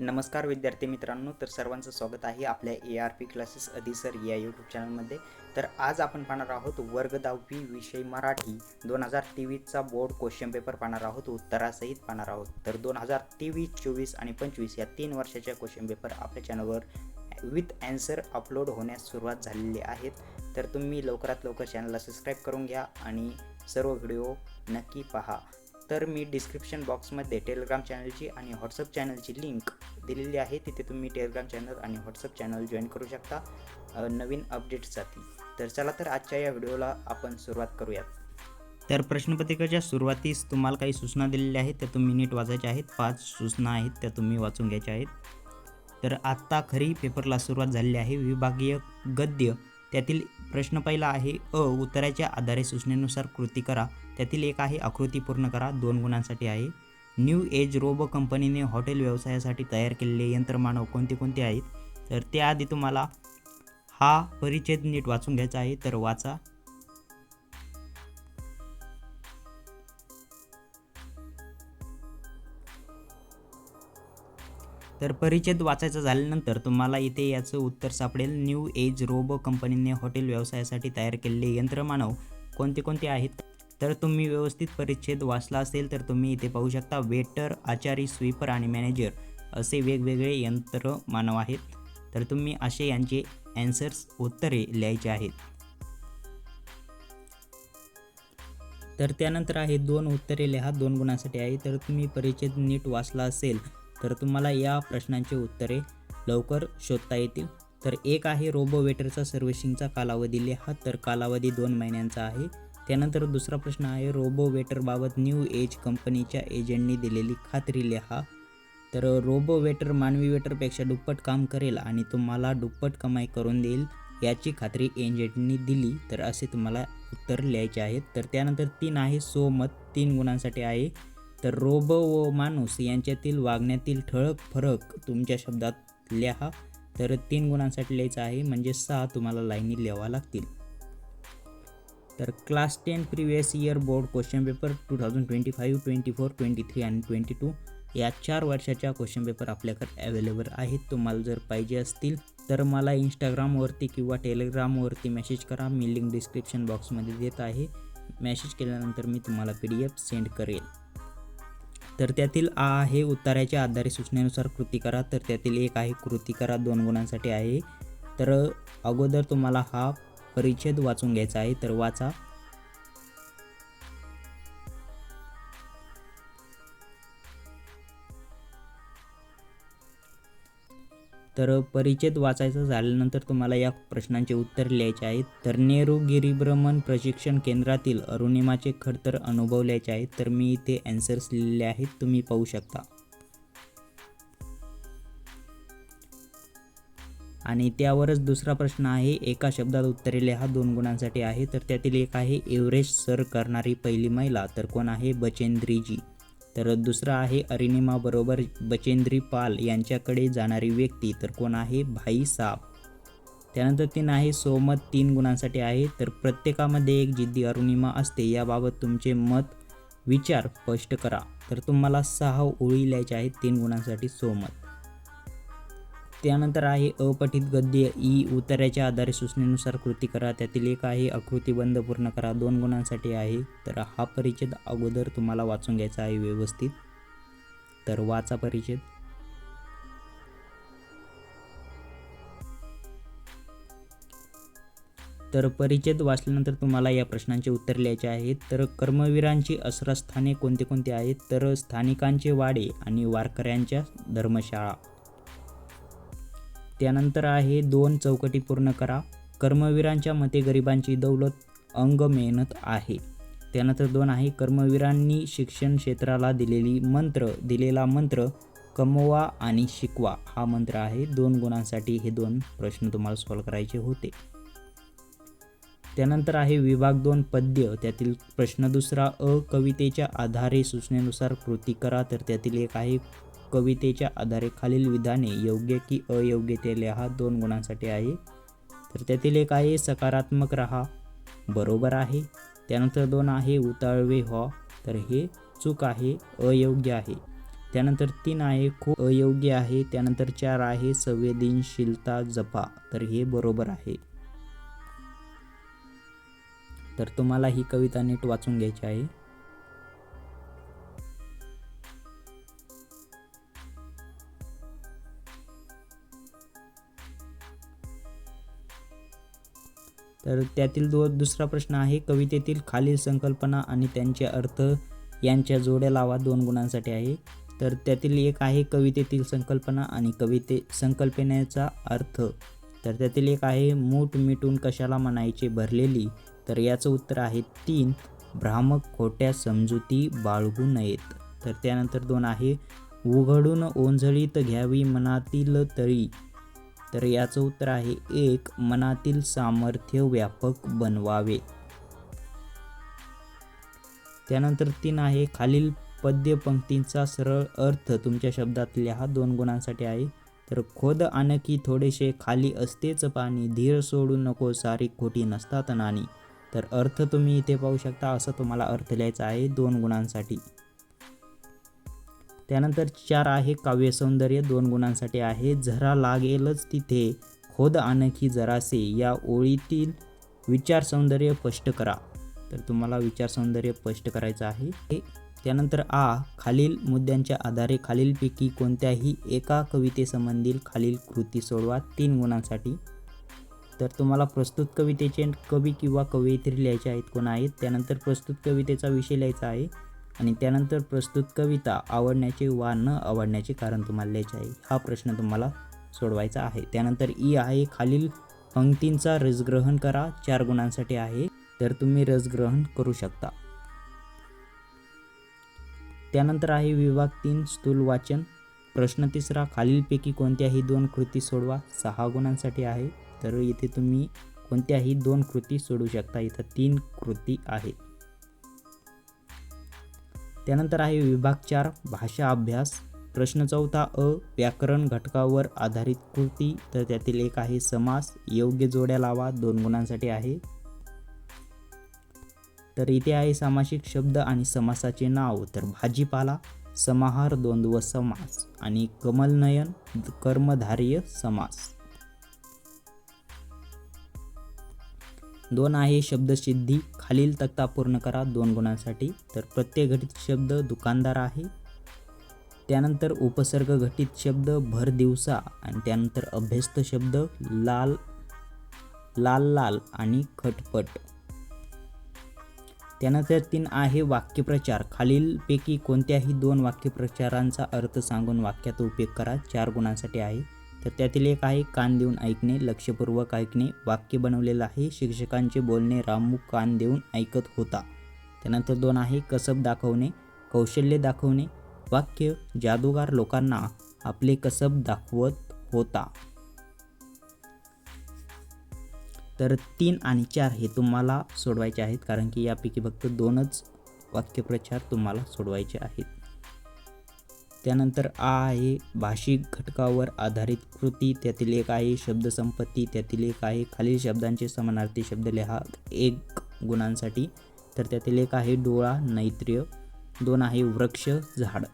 नमस्कार विद्यार्थी मित्रांनो तर सर्वांचं स्वागत आहे आपल्या ए आर पी क्लासेस अधिसर या यूट्यूब चॅनलमध्ये तर आज आपण पाहणार आहोत वर्ग दहावी विषय मराठी. दोन हजार तेवीसचा बोर्ड क्वेश्चन पेपर पाहणार आहोत उत्तरासहित पाहणार आहोत. तर दोन हजार तेवीस चोवीस आणि पंचवीस या तीन वर्षाच्या क्वेश्चन पेपर आपल्या चॅनलवर विथ ॲन्सर अपलोड होण्यास सुरुवात झालेली आहेत. तर तुम्ही लवकरात लवकर चॅनलला सबस्क्राईब करून घ्या आणि सर्व व्हिडिओ नक्की पहा. तर मी डिस्क्रिप्शन बॉक्समध्ये टेलिग्राम चॅनलची आणि व्हॉट्सअप चॅनलची लिंक दिलेली आहे. तिथे तुम्ही टेलिग्राम चॅनल आणि व्हॉट्सअप चॅनल जॉईन करू शकता. नवीन अपडेट्ससाठी तर चला तर आजच्या या व्हिडिओला आपण सुरुवात करूयात. तर प्रश्नपत्रिकेच्या सुरुवातीस तुम्हाला काही सूचना दिलेल्या आहेत त्या तुम्ही नीट वाचायच्या आहेत. पाच सूचना आहेत त्या तुम्ही वाचून घ्यायच्या आहेत. तर आत्ता खरी पेपरला सुरुवात झालेली आहे. विभागीय गद्य. त्यातील प्रश्न पहिला आहे अ उत्तराच्या आधारे सूचनेनुसार कृती करा. त्यातील एक आहे आकृती पूर्ण करा दोन गुणांसाठी आहे. न्यू एज रोबो कंपनीने हॉटेल व्यवसायासाठी तयार केलेले यंत्रमानव कोणते कोणते आहेत? तर त्याआधी तुम्हाला हा परिच्छेद नीट वाचून घ्यायचा आहे तर वाचा. तर परिच्छेद वाचायचा झाल्यानंतर तुम्हाला इथे याचं उत्तर सापडेल. न्यू एज रोबो कंपनीने हॉटेल व्यवसायासाठी तयार केलेले यंत्रमानव कोणते कोणते आहेत? तर तुम्ही व्यवस्थित परिच्छेद वाचला असेल तर तुम्ही इथे पाहू शकता वेटर आचारी स्वीपर आणि मॅनेजर असे वेगवेगळे यंत्रमानव आहेत. तर तुम्ही असे यांचे ॲन्सर्स उत्तरे लिहायचे आहेत. तर त्यानंतर आहे दोन उत्तरे लिहा दोन गुणांसाठी आहे. तर तुम्ही परिच्छेद नीट वाचला असेल तर तुम्हाला या प्रश्नांची उत्तरे लवकर शोधता येतील. तर एक आहे रोबो वेटरचा सर्व्हिसिंगचा कालावधी लिहा. तर कालावधी दोन महिन्यांचा आहे. त्यानंतर दुसरा प्रश्न आहे रोबो वेटरबाबत न्यू एज कंपनीच्या एजंटनी दिलेली खात्री लिहा. तर रोबो वेटर मानवी वेटरपेक्षा दुप्पट काम करेल आणि तुम्हाला दुप्पट कमाई करून देईल याची खात्री एजंटनी दिली. तर असे तुम्हाला उत्तर लिहायचे आहेत तर त्यानंतर तीन आहे सोमत तीन गुणांसाठी आहे. तर रोबो व माणूस यांच्यातील वागण्यातील ठळक फरक तुमच्या शब्दात लिहा. तर तीन गुणांसाठी लिहायचं आहे म्हणजे सहा तुम्हाला लाईनी लिहावा लागतील. तर class ten previous year board question paper two thousand twenty five twenty four twenty three आणि ट्वेंटी टू या चार वर्षाच्या क्वेश्चन पेपर आपल्याकडे अवेलेबल आहेत. तुम्हाला जर पाहिजे असतील तर मला इंस्टाग्रामवरती किंवा टेलिग्रामवरती मेसेज करा. मी लिंक डिस्क्रिप्शन बॉक्समध्ये देत आहे. मेसेज केल्यानंतर मी तुम्हाला पी डी एफ सेंड करेल. तर त्यातील आ आहे उत्तराच्या आधारे सूचनेनुसार कृती करा. तर त्यातील एक आहे कृती करा. दोन गुणांसाठी आहे. तर अगोदर तुम्हाला हा परिच्छेद वाचून घ्यायचा आहे तर वाचा. तर परिच्छेद वाचायचा झाल्यानंतर तुम्हाला या प्रश्नांचे उत्तर लिहायचे आहेत तर नेहरू गिरिभ्रमण प्रशिक्षण केंद्रातील अरुणिमाचे खडतर अनुभव लिहायचे आहेत तर मी इथे ॲन्सर्स लिहिलेले आहेत तुम्ही पाहू शकता. आणि त्यावरच दुसरा प्रश्न आहे एका शब्दात उत्तरे लिहा दोन गुणांसाठी आहे तर त्यातील एक आहे एव्हरेस्ट सर करणारी पहिली महिला तर कोण आहे? बचेंद्रीजी. तर दुसरा आहे अरिनिमा बरोबर बचेंद्री पाल यांच्याकडे जाणारी व्यक्ती तर कोण आहे? भाई साप त्यानंतर तीन आहे सोमत तीन गुणांसाठी आहे तर प्रत्येकामध्ये एक जिद्दी अरुणिमा असते याबाबत तुमचे मत विचार स्पष्ट करा. तर तुम्हाला सहा ओळी लिहायच्या आहेत तीन गुणांसाठी सोमत. त्यानंतर आहे अपठित गद्य. ई उत्तराच्या आधारे सूचनेनुसार कृती करा. त्यातील एक आहे आकृतीबंध पूर्ण करा. दोन गुणांसाठी आहे. तर हा परिच्छेद अगोदर तुम्हाला वाचून घ्यायचा आहे व्यवस्थित. तर वाचा परिच्छेद. तर परिच्छेद वाचल्यानंतर तुम्हाला या प्रश्नांचे उत्तर लिहायचे आहेत तर कर्मवीरांची आश्रयस्थाने कोणते कोणते आहेत? तर स्थानिकांचे वाडे आणि वारकऱ्यांच्या धर्मशाळा. त्यानंतर आहे दोन चौकटी पूर्ण करा. कर्मवीरांच्या मते गरिबांची दौलत अंग मेहनत आहे. त्यानंतर दोन आहे कर्मवीरांनी शिक्षण क्षेत्राला दिलेली मंत्र दिलेला मंत्र कमवा आणि शिकवा. हा मंत्र आहे दोन गुणांसाठी हे दोन प्रश्न तुम्हाला सॉल्व करायचे होते. त्यानंतर आहे विभाग दोन पद्य. त्यातील प्रश्न दुसरा अ कवितेच्या आधारे सूचनेनुसार कृती करा. तर त्यातील एक आहे कवितेच्या आधारे खालील विधाने योग्य की अयोग्य ते लिहा दोन गुणांसाठी आहे. तर त्यातील एक आहे सकारात्मक राहा बरोबर आहे. त्यानंतर दोन आहे उताळवे व्हा. तर हे चूक आहे अयोग्य आहे. त्यानंतर तीन आहे खूप अयोग्य आहे. त्यानंतर चार आहे संवेदनशीलता जपा. तर हे बरोबर आहे. तर तुम्हाला ही कविता नीट वाचून घ्यायची आहे. तर त्यातील दो दुसरा प्रश्न आहे कवितेतील खालील संकल्पना आणि त्यांचे अर्थ यांच्या जोड्या लावा दोन गुणांसाठी आहे. तर त्यातील एक आहे कवितेतील संकल्पना आणि कविते संकल्पनेचा अर्थ. तर त्यातील एक आहे मूठ मिटून कशाला म्हणायचे भरलेली? तर याचं उत्तर आहे तीन भ्रामक खोट्या समजुती बाळगू नयेत. तर त्यानंतर दोन आहे उघडून ओंझळीत घ्यावी मनातील तळी तर याचं उत्तर आहे एक मनातील सामर्थ्य व्यापक बनवावे. त्यानंतर तीन आहे खालील पद्य पंक्तींचा सरळ अर्थ तुमच्या शब्दात लिहा दोन गुणांसाठी आहे. तर खोद आणखी थोडेसे खाली असतेच पाणी धीर सोडू नको सारी खोटी नसतात नाणी. तर अर्थ तुम्ही इथे पाहू शकता असं तुम्हाला अर्थ लिहायचा आहे दोन गुणांसाठी. त्यानंतर चार आहे काव्यसौंदर्य दोन गुणांसाठी आहे झरा लागेलच तिथे. खोद आणखी जरासे या ओळीतील विचार सौंदर्य स्पष्ट करा. तर तुम्हाला विचार सौंदर्य स्पष्ट करायचं आहे. त्यानंतर आ खालील मुद्द्यांच्या आधारे खालीलपैकी कोणत्याही एका कवितेसंबंधील खालील कृती सोडवा तीन गुणांसाठी. तर तुम्हाला प्रस्तुत कवितेचे कवी किंवा कवयित्री लिहायचे आहेत कोण आहेत? त्यानंतर प्रस्तुत कवितेचा विषय लिहायचा आहे. आणि त्यानंतर प्रस्तुत कविता आवडण्याचे वा न आवडण्याचे कारण तुम्हाला लिहायचे आहे. हा प्रश्न तुम्हाला सोडवायचा आहे. त्यानंतर ई आहे खालील पंक्तींचा रसग्रहण करा. चार गुणांसाठी आहे तर तुम्ही रसग्रहण करू शकता. त्यानंतर आहे विभाग तीन स्थूल वाचन. प्रश्न तिसरा खालीलपैकी कोणत्याही दोन कृती सोडवा. सहा गुणांसाठी आहे तर इथे तुम्ही कोणत्याही दोन कृती सोडू शकता. इथं तीन कृती आहेत. त्यानंतर आहे विभाग चार भाषा अभ्यास. प्रश्न चौथा अ व्याकरण घटकावर आधारित कृती. तर त्यातील एक आहे समास. योग्य जोड्या लावा दोन गुणांसाठी आहे. तर इथे आहे सामासिक शब्द आणि समासाचे नाव. तर भाजीपाला समाहार द्वंद्व समास. आणि कमलनयन कर्मधार्य समास. दोन आहे शब्दसिद्धी खालील तक्ता पूर्ण करा दोन गुणांसाठी. तर प्रत्येक घटित शब्द दुकानदार आहे. त्यानंतर उपसर्ग घटित शब्द भर दिवसा आणि त्यानंतर अभ्यस्त शब्द लाल लाल लाल आणि खटपट. त्यानंतर तीन आहे वाक्यप्रचार. खालीलपैकी कोणत्याही दोन वाक्यप्रचारांचा अर्थ सांगून वाक्यात उपयोग करा. चार गुणांसाठी आहे. तर त्यातील एक आहे कान देऊन ऐकणे लक्षपूर्वक ऐकणे. वाक्य बनवलेलं आहे शिक्षकांचे बोलणे रामू कान देऊन ऐकत होता. त्यानंतर दोन आहे कसब दाखवणे कौशल्य दाखवणे. वाक्य जादूगार लोकांना आपले कसब दाखवत होता. तर तीन आणि चार हे तुम्हाला सोडवायचे आहेत कारण की यापैकी फक्त दोनच वाक्यप्रचार तुम्हाला सोडवायचे आहेत. त्यानंतर आ आहे भाषिक घटकावर आधारित कृती त्यातील एक आहे शब्दसंपत्ती त्यातील एक आहे खालील शब्दांचे समानार्थी शब्द लिहा. एक गुणांसाठी. तर त्यातील एक आहे डोळा नैत्र्य. दोन आहे वृक्ष झाड.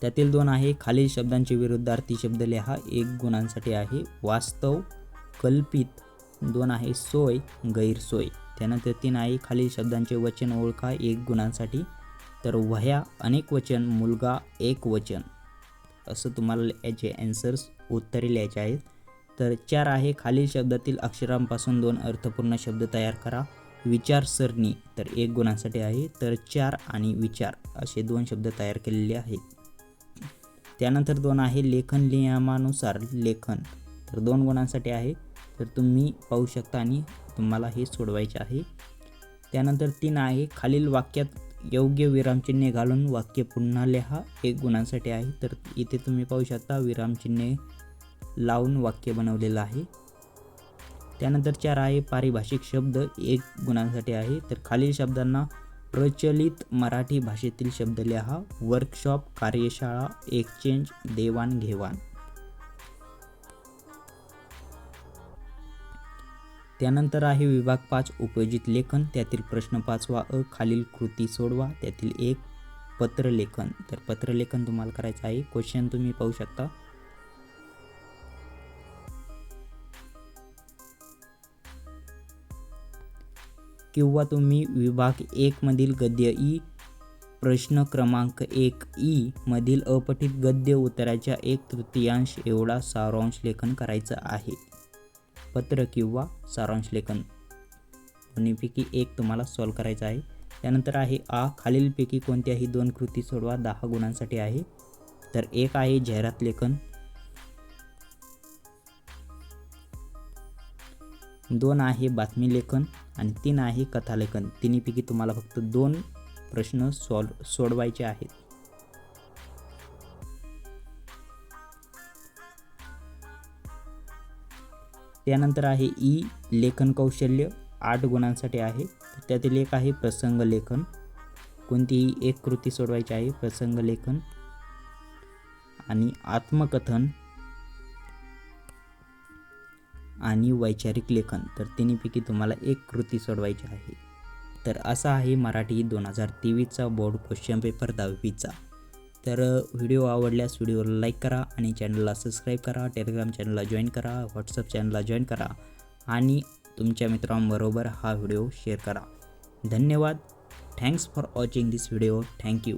त्यातील दोन आहे खालील शब्दांचे विरुद्धार्थी शब्द लिहा. एक गुणांसाठी आहे वास्तव कल्पित. दोन आहे सोय गैरसोय. त्यानंतर तीन आहे खालील शब्दांचे वचन ओळखा. एक गुणांसाठी. तर वह्या अनेक वचन मुलगा एक वचन. असं तुम्हाला याचे ॲन्सर्स उत्तरे लिहायचे आहेत. तर चार आहे खालील शब्दातील अक्षरांपासून दोन अर्थपूर्ण शब्द तयार करा. विचारसरणी तर एक गुणांसाठी आहे. तर चार आणि विचार असे दोन शब्द तयार केलेले आहेत. त्यानंतर दोन आहे लेखन नियमानुसार लेखन. तर दोन गुणांसाठी आहे. तर तुम्ही पाहू शकता आणि तुम्हाला हे सोडवायचे आहे. त्यानंतर तीन आहे खालील वाक्यात योग्य विरामचिन्हे घालून वाक्य पुन्हा लिहा. एक गुणांसाठी आहे. तर इथे तुम्ही पाहू शकता विरामचिन्हे लावून वाक्य बनवलेलं आहे. त्यानंतर चार आहे पारिभाषिक शब्द. एक गुणांसाठी आहे. तर खालील शब्दांना प्रचलित मराठी भाषेतील शब्द लिहा. वर्कशॉप कार्यशाळा एक्सचेंज देवाणघेवाण. त्यानंतर आहे विभाग पाच उपयोजित लेखन. त्यातील प्रश्न पाचवा अ खालील कृती सोडवा. त्यातील एक पत्रलेखन. तर पत्रलेखन तुम्हाला करायचं आहे. क्वेश्चन तुम्ही पाहू शकता. किंवा तुम्ही विभाग एक मधील गद्य ई प्रश्न क्रमांक एक ई मधील अपठित गद्य उत्तराच्या एक तृतीयांश एवढा सारांश लेखन करायचं आहे. पत्र किंवा सारांश लेखन. दोन्हीपैकी एक तुम्हाला सॉल्व करायचं आहे. त्यानंतर आहे आ खालीलपैकी कोणत्याही दोन कृती सोडवा दहा गुणांसाठी आहे. तर एक आहे जाहिरात लेखन. दोन आहे बातमी लेखन आणि तीन आहे कथालेखन तिन्हीपैकी तुम्हाला फक्त दोन प्रश्न सॉल्व सोडवायचे आहेत. त्यानंतर आहे ई लेखन कौशल्य आठ गुणांसाठी आहे. त्यातील एक आहे प्रसंग लेखन. कोणतीही एक कृती सोडवायची आहे प्रसंग लेखन. आणि आत्मकथन आणि वैचारिक लेखन. तर तिन्हीपैकी तुम्हाला एक कृती सोडवायची आहे. तर असा आहे मराठी दोन हजार तेवीसचा बोर्ड क्वेश्चन पेपर दहावीचा. तर व्हिडिओ आवडल्यास व्हिडिओला लाईक करा आणि चॅनलला सबस्क्राईब करा टेलिग्राम चॅनलला जॉईन करा व्हॉट्सअप चॅनलला जॉईन करा आणि तुमच्या मित्रांबरोबर हा व्हिडिओ शेअर करा. धन्यवाद. Thanks for watching this video. Thank you.